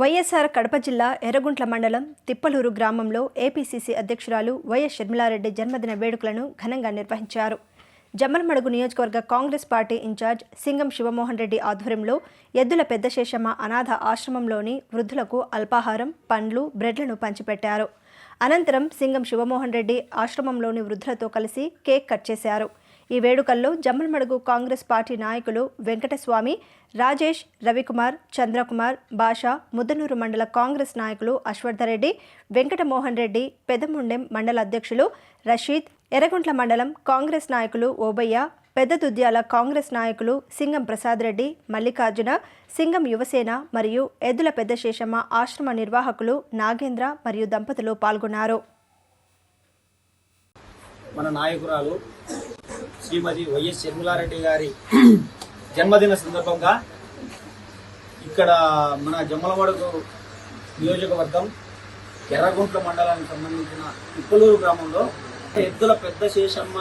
వైఎస్ఆర్ కడప జిల్లా ఎర్రగుంట్ల మండలం తిప్పలూరు గ్రామంలో ఏపీసీసీ అధ్యక్షురాలు వైఎస్ షర్మిలారెడ్డి జన్మదిన వేడుకలను ఘనంగా నిర్వహించారు. జమ్మలమడుగు నియోజకవర్గ Congress party incharge Singam Shivamohan Reddy ఆధ్వర్యంలో ఎద్దుల పెద్దశేషమ్మ అనాథ ఆశ్రమంలోని వృద్ధులకు అల్పాహారం పండ్లు బ్రెడ్లను పంచిపెట్టారు. అనంతరం సింగం శివమోహన్ రెడ్డి ఆశ్రమంలోని వృద్ధులతో కలిసి కేక్ కట్ చేశారు. ఈ వేడుకల్లో జమ్మలమడుగు కాంగ్రెస్ పార్టీ నాయకులు వెంకటస్వామి రాజేష్ రవికుమార్ చంద్రకుమార్ బాషా ముద్దనూరు మండల కాంగ్రెస్ నాయకులు అశ్వర్ధరెడ్డి వెంకటమోహన్ రెడ్డి పెదముండెం మండల అధ్యక్షులు రషీద్ ఎర్రగుంట్ల మండలం కాంగ్రెస్ నాయకులు ఓబయ్య పెద్ద దుద్యాల కాంగ్రెస్ నాయకులు సింగం ప్రసాద్ రెడ్డి మల్లికార్జున సింగం యువసేన మరియు ఎద్దుల పెద్ద శేషమ్మ ఆశ్రమ నిర్వాహకులు నాగేంద్ర మరియు దంపతులు పాల్గొన్నారు. మన నాయకురాలు శ్రీమతి వైఎస్ షర్మిలారెడ్డి గారి జన్మదిన సందర్భంగా ఇక్కడ మన జమ్మలవాడకు నియోజకవర్గం ఎర్రగుంట్ల మండలానికి సంబంధించిన ఇప్పలూరు గ్రామంలో ఎద్దుల పెద్ద శేషమ్మ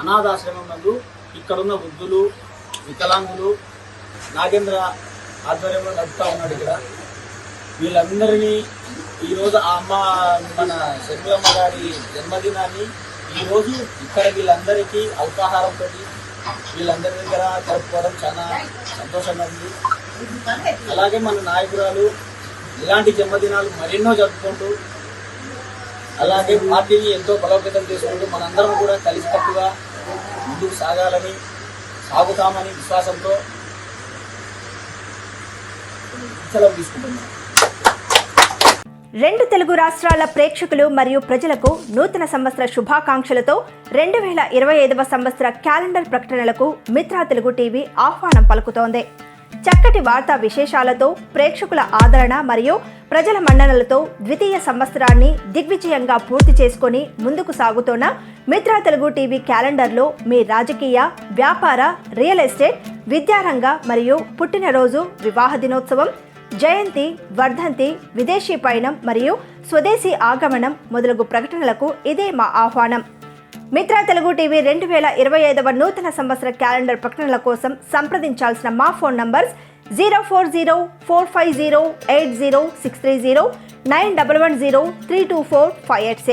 అనాథాశ్రమం నందు ఇక్కడున్న వృద్ధులు వికలాంగులు నాగేంద్ర ఆధ్వర్యంలో నడుపుతా ఉన్నాడు ఇక్కడ. వీళ్ళందరినీ ఈరోజు ఆ అమ్మ మన శర్మిలమ్మ గారి జన్మదినాన్ని ఈరోజు ఇక్కడ వీళ్ళందరికీ అల్పాహారంతో వీళ్ళందరి దగ్గర జరుపుకోవడం చాలా సంతోషంగా ఉంది. అలాగే మన నాయకురాలు ఇలాంటి జన్మదినాలు మరెన్నో జరుపుకుంటూ అలాగే పార్టీని ఎంతో బలోపేతం చేసుకుంటూ మనందరం కూడా కలిసికట్టుగా ముందుకు సాగాలని సాగుతామని విశ్వాసంతో సెలవు తీసుకుంటున్నాం. రెండు తెలుగు రాష్ట్రాల ప్రేక్షకులు మరియు ప్రజలకు నూతన సంవత్సర శుభాకాంక్షలతో రెండు వేల ఇరవై ఐదవ సంవత్సర క్యాలెండర్ ప్రకటనలకు మిత్రా తెలుగు టీవీ ఆహ్వానం పలుకుతోంది. చక్కటి వార్తా విశేషాలతో ప్రేక్షకుల ఆదరణ మరియు ప్రజల మన్ననలతో ద్వితీయ సంవత్సరాన్ని దిగ్విజయంగా పూర్తి చేసుకొని ముందుకు సాగుతోన్న మిత్రా తెలుగు టీవీ క్యాలెండర్లో మీ రాజకీయ వ్యాపార రియల్ ఎస్టేట్ విద్యారంగ మరియు పుట్టినరోజు వివాహ దినోత్సవం జయంతి వర్ధంతి విదేశీ పయనం మరియు స్వదేశీ ఆగమనం మొదలగు ప్రకటనలకు ఇదే మా ఆహ్వానం. మిత్ర తెలుగు టీవీ రెండు వేల ఇరవై ఐదవ నూతన సంవత్సర క్యాలెండర్ ప్రకటనల కోసం సంప్రదించాల్సిన మా phone numbers zero four zero four five zero eight zero six three zero nine double one zero three two four five eight